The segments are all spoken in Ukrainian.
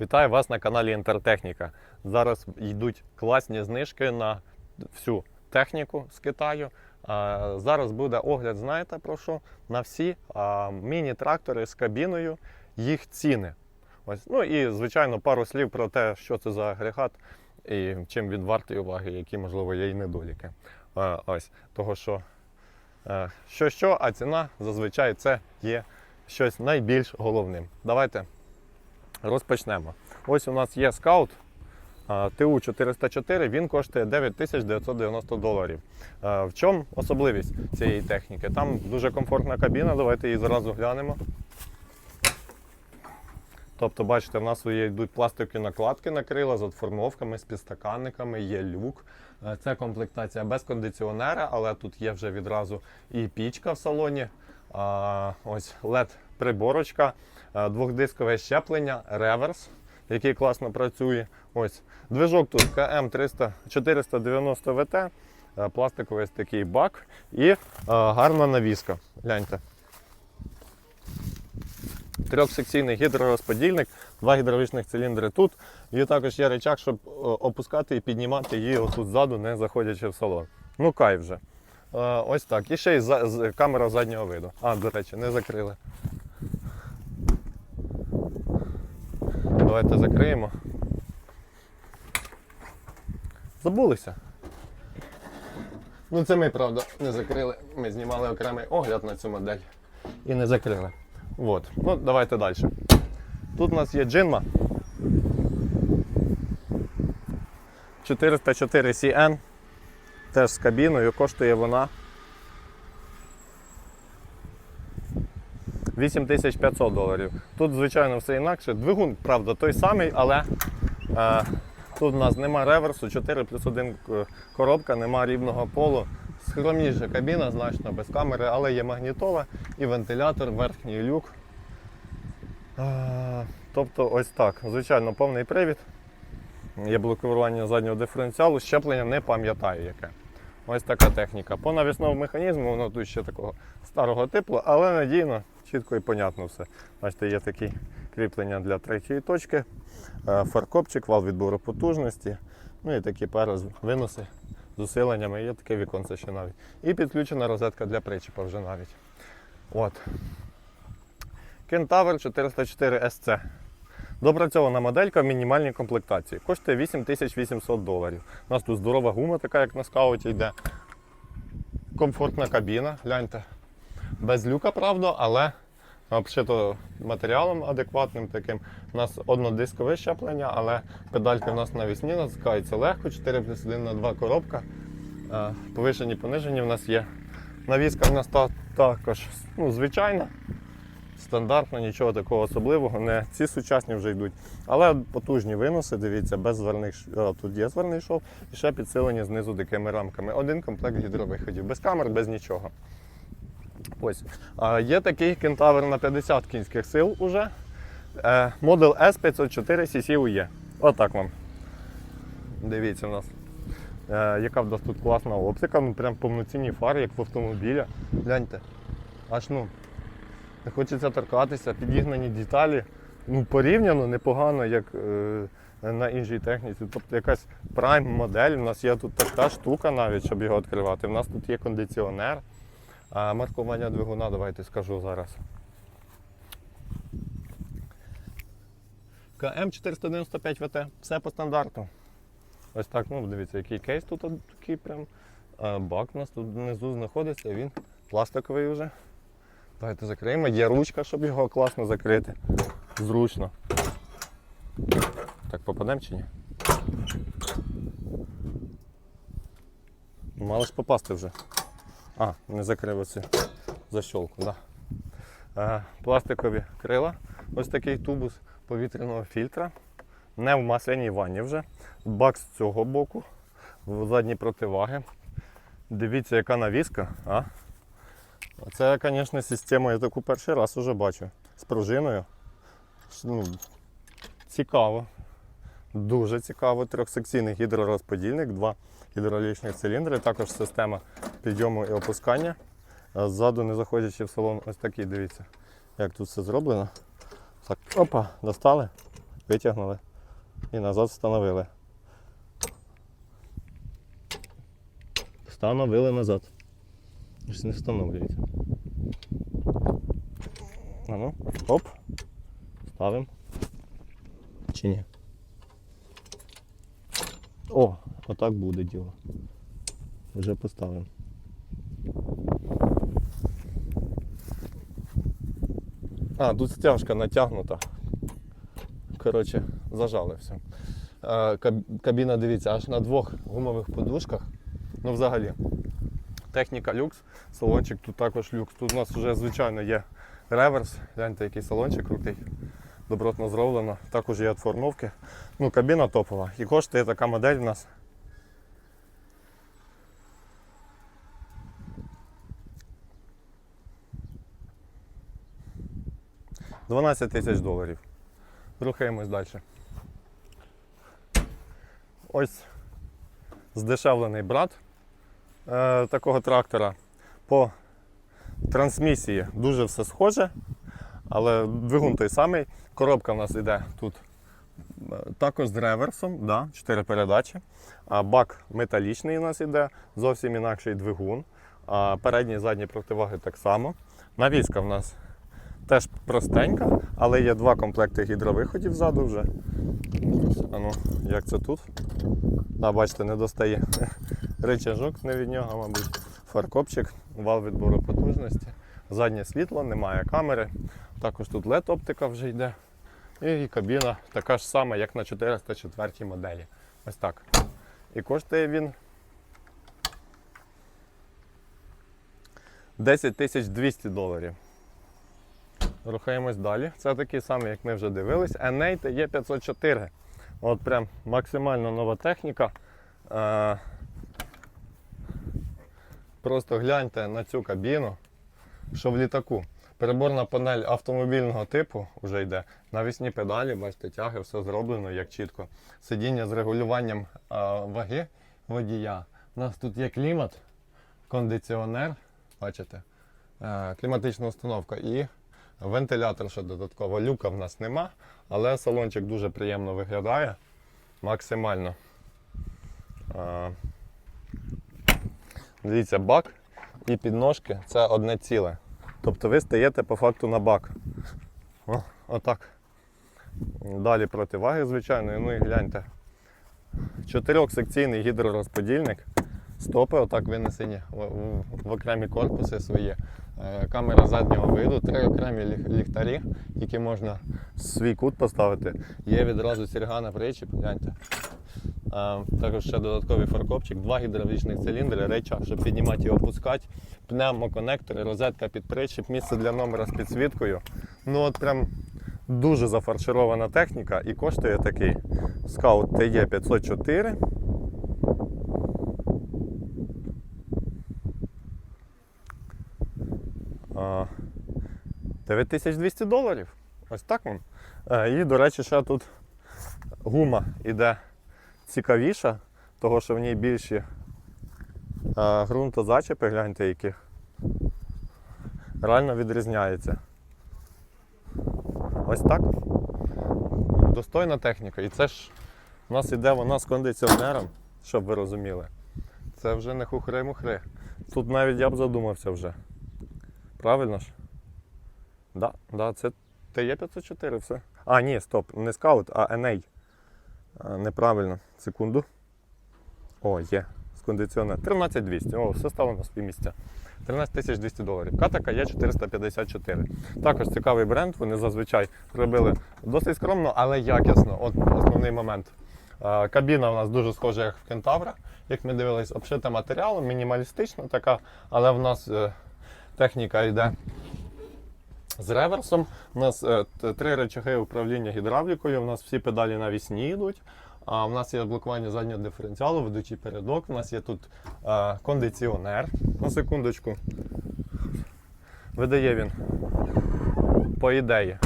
Вітаю вас на каналі Інтертехніка. Зараз йдуть класні знижки на всю техніку з Китаю. Зараз буде огляд, знаєте про що? На всі міні-трактори з кабіною, їх ціни. Ось. Ну і, звичайно, пару слів про те, що це за агрегат і чим він вартий уваги, які, можливо, є і недоліки. Ось. Того, що е, що, що, а ціна зазвичай це є щось найбільш головним. Давайте Розпочнемо. Ось у нас є скаут ТУ-404, він коштує 9990 доларів. В чому особливість цієї техніки? Там дуже комфортна кабіна, давайте її зразу глянемо. Тобто, бачите, в нас йдуть пластикові накладки на крила з отформовками, з підстаканниками, є люк. Це комплектація без кондиціонера, але тут є вже відразу і пічка в салоні. Ось LED-приборочка, е, двохдискове щеплення, реверс, який класно працює. Ось Движок тут КМ 490 ВТ, е, пластиковий такий бак і е, гарна навіска. Гляньте. Трьохсекційний гідророзподільник, два гідравлічних циліндри тут. І також є речак, щоб е, опускати і піднімати її отут ззаду, не заходячи в салон. Ну, кай вже. Е, Ось так. І ще й камера заднього виду. А, до речі, не закрили. Давайте закриємо. Забулися. Ну, це ми, правда, не закрили. Ми знімали окремий огляд на цю модель і не закрили. От. Ну, давайте далі. Тут у нас є джинма. 404 CN. Теж з кабіною. Коштує вона 8500 доларів. Тут, звичайно, все інакше. Двигун, правда, той самий, але е, тут у нас нема реверсу, 4 плюс 1 коробка, нема рівного полу. Скромніша кабіна, значно без камери, але є магнітола і вентилятор, верхній люк. Е, тобто ось так. Звичайно, повний привід. Є блокування заднього диференціалу, щеплення не пам'ятаю яке. Ось така техніка. По навісному механізму воно тут ще такого старого типу, але надійно, чітко і понятно все. Бачите, є такі кріплення для третьої точки, е, фаркопчик, вал відбору потужності, ну і такі пари виноси з усиленнями, є таке віконце ще навіть. І підключена розетка для причіпа вже навіть. От. Кентавр 404 SC. Допрацьована моделька в мінімальній комплектації. Коштує 8800 доларів. У нас тут здорова гума, така як на скауті йде. Комфортна кабіна, гляньте. Без люка, правда, але обшито матеріалом адекватним таким. У нас однодискове щеплення, але педальки у нас навісні, натискаються легко, 4 плюс 1 на 2 коробка. Е, Повишені, понижені в нас є. Навіска в нас та- також ну, звичайна. Стандартно, нічого такого особливого, не ці сучасні вже йдуть. Але потужні виноси, дивіться, без зверних ш- а, тут є зверний шов і ще підсилені знизу дикими рамками. Один комплект гідровиходів, без камер, без нічого. Ось. А, є такий кентавр на 50 кінських сил уже. Е, Модел S504 CCUE. Отак вам. Дивіться в нас. Е, яка в нас тут класна оптика, ну прям повноцінні фари, як в автомобіля. Гляньте. Аж ну. Не хочеться торкатися, підігнані деталі. Ну, порівняно непогано, як е, на іншій техніці. Тобто якась прайм модель. У нас є тут така штука навіть, щоб його відкривати. У нас тут є кондиціонер. А маркування двигуна, давайте скажу зараз. КМ 495 ВТ, все по стандарту. Ось так, ну дивіться, який кейс тут такий прям. Бак у нас тут внизу знаходиться, він пластиковий вже. Давайте закриємо. Є ручка, щоб його класно закрити. Зручно. Так, попадемо чи ні? Мало ж попасти вже. А, не закрив оцю защолку. Да. Е, пластикові крила. Ось такий тубус повітряного фільтра. Не в масляній ванні вже. Бак з цього боку. Задні противаги. Дивіться, яка навіска. А? Це, звісно, система, я таку перший раз уже бачу. З пружиною. Ну, цікаво. Дуже цікаво. Трьохсекційний гідророзподільник, два гідравлічних циліндри, також система підйому і опускання. Ззаду, не заходячи в салон, ось такий, дивіться, як тут все зроблено. Так, опа, достали. витягнули і назад встановили. Встановили назад. Щось не встановлюється. А ну, оп. Ставимо. Чи ні? О, отак буде діло. Вже поставимо. А, тут стяжка натягнута. Коротше, зажали все. Е, Кабіна, дивіться, аж на двох гумових подушках. Ну, взагалі. Техніка люкс, салончик тут також люкс. Тут у нас вже, звичайно, є реверс. Гляньте, який салончик крутий. Добротно зроблено. Також є отформовки. Ну, кабіна топова. І коштує така модель у нас. «12 тисяч доларів. Рухаємось далі. Ось здешевлений брат е, такого трактора. По трансмісії дуже все схоже, але двигун той самий. Коробка в нас йде тут е, також з реверсом, да, 4 передачі. А бак металічний у нас йде, зовсім інакший двигун. А передні і задні противаги так само. Навіска в нас теж простенька, але є два комплекти гідровиходів ззаду вже. А ну, як це тут? А, бачите, не достає. Ричажок не від нього, мабуть. Фаркопчик, вал відбору потужності. Заднє світло, немає камери. Також тут LED оптика вже йде. І кабіна така ж сама, як на 404 моделі. Ось так. І коштує він 10 тисяч 200 доларів. Рухаємось далі. Це такий самий, як ми вже дивились. Enate E504. От прям максимально нова техніка. Просто гляньте на цю кабіну, що в літаку. Переборна панель автомобільного типу вже йде. Навісні педалі, бачите, тяги, все зроблено як чітко. Сидіння з регулюванням ваги водія. У нас тут є клімат, кондиціонер, бачите, е, кліматична установка і вентилятор ще додатково. Люка в нас нема, але салончик дуже приємно виглядає. Максимально. Дивіться, бак і підножки це одне ціле. Тобто ви стаєте по факту на бак. О, отак. Далі противаги, звичайно, ну і гляньте. Чотирьохсекційний гідророзподільник. Стопи отак винесені в, окремі корпуси свої. Е, Камера заднього виду, три окремі ліх- ліхтарі, які можна в свій кут поставити. Є відразу сірга на причіп, гляньте. А, також ще додатковий фаркопчик, два гідравлічних циліндри, реча, щоб піднімати і опускати, пневмоконектори, розетка під причіп, місце для номера з підсвіткою. Ну от прям дуже зафарширована техніка і коштує такий Scout TE 504. А, 9200 доларів. Ось так вам. Е, І, до речі, ще тут гума іде цікавіша, того що в ній більші а, ґрунтозачепи, гляньте які. Реально відрізняється. Ось так. Достойна техніка. І це ж у нас іде вона з кондиціонером, щоб ви розуміли. Це вже не хухри-мухри. Тут навіть я б задумався вже. Правильно ж? Да, да, це ТЕ504 все. А, ні, стоп, не скаут, а NA. Неправильно. Секунду. О, є. З кондиціонер. 13200. О, все стало на свої місця. 13 200 доларів. Катака є 454. Також цікавий бренд. Вони зазвичай робили досить скромно, але якісно. От основний момент. Кабіна у нас дуже схожа, як в Кентавра. Як ми дивились, обшита матеріалом, мінімалістична така, але в нас е, техніка йде з реверсом. У нас е, три речаги управління гідравлікою. У нас всі педалі навісні йдуть. А в нас є блокування заднього диференціалу, ведучий передок. У нас є тут е, кондиціонер. На секундочку. Видає він, по ідеї,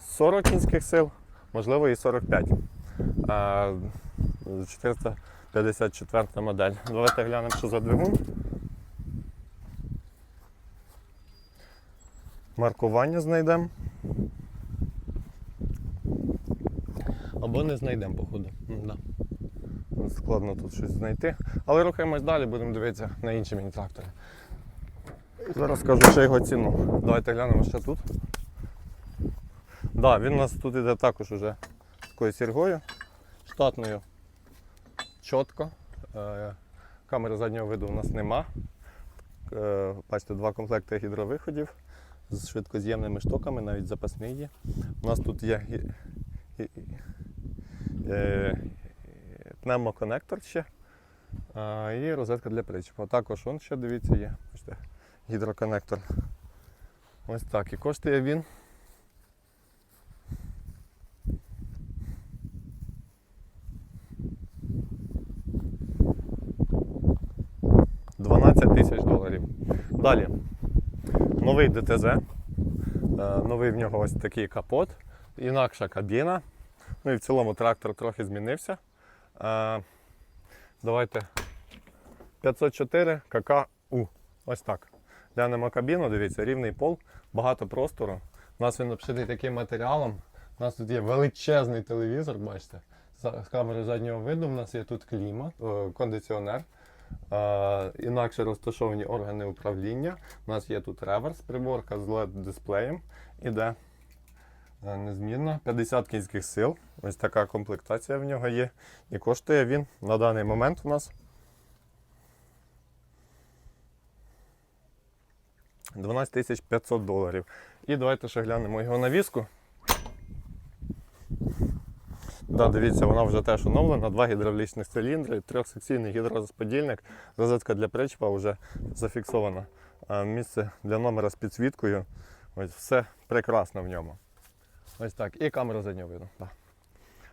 40 кінських сил, можливо, і 45. Е, 454 модель. Давайте глянемо, що за двигун. Маркування знайдемо. Або не знайдемо, походу. Да. Складно тут щось знайти. Але рухаємось далі, будемо дивитися на інші міні-трактори. Зараз скажу ще його ціну. Давайте глянемо ще тут. Да, він у нас тут іде також уже такою сіргою, штатною. Чітко. Е, Камери заднього виду у нас нема. Е, Бачите, два комплекти гідровиходів з швидкоз'ємними штоками, навіть запасний є. У нас тут є е, пневмоконектор ще і розетка для причепа. Також он ще дивіться є. Бачите, гідроконектор. Ось так. І коштує він. «12 тисяч доларів. Далі. Новий ДТЗ. Е, Новий в нього ось такий капот, інакша кабіна. Ну і в цілому трактор трохи змінився. Е, Давайте 504 ККУ. Ось так. Глянемо кабіну, дивіться, рівний пол, багато простору. У нас він обшитий таким матеріалом. У нас тут є величезний телевізор, бачите. З камери заднього виду. У нас є тут клімат, кондиціонер. Інакше розташовані органи управління. У нас є тут реверс, приборка з LED-дисплеєм. Іде е, незмінно 50 кінських сил. Ось така комплектація в нього є. І коштує він на даний момент у нас 12 500 доларів. І давайте ще глянемо його навіску. Да, дивіться, вона вже теж оновлена, два гідравлічних циліндри, трьохсекційний гідророзподільник, розетка для причепа вже зафіксована. Місце для номера з підсвіткою. Ось все прекрасно в ньому. Ось так. І камера заднього виду. Да.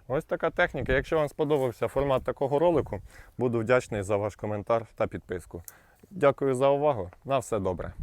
Ось така техніка. Якщо вам сподобався формат такого ролику, буду вдячний за ваш коментар та підписку. Дякую за увагу. На все добре.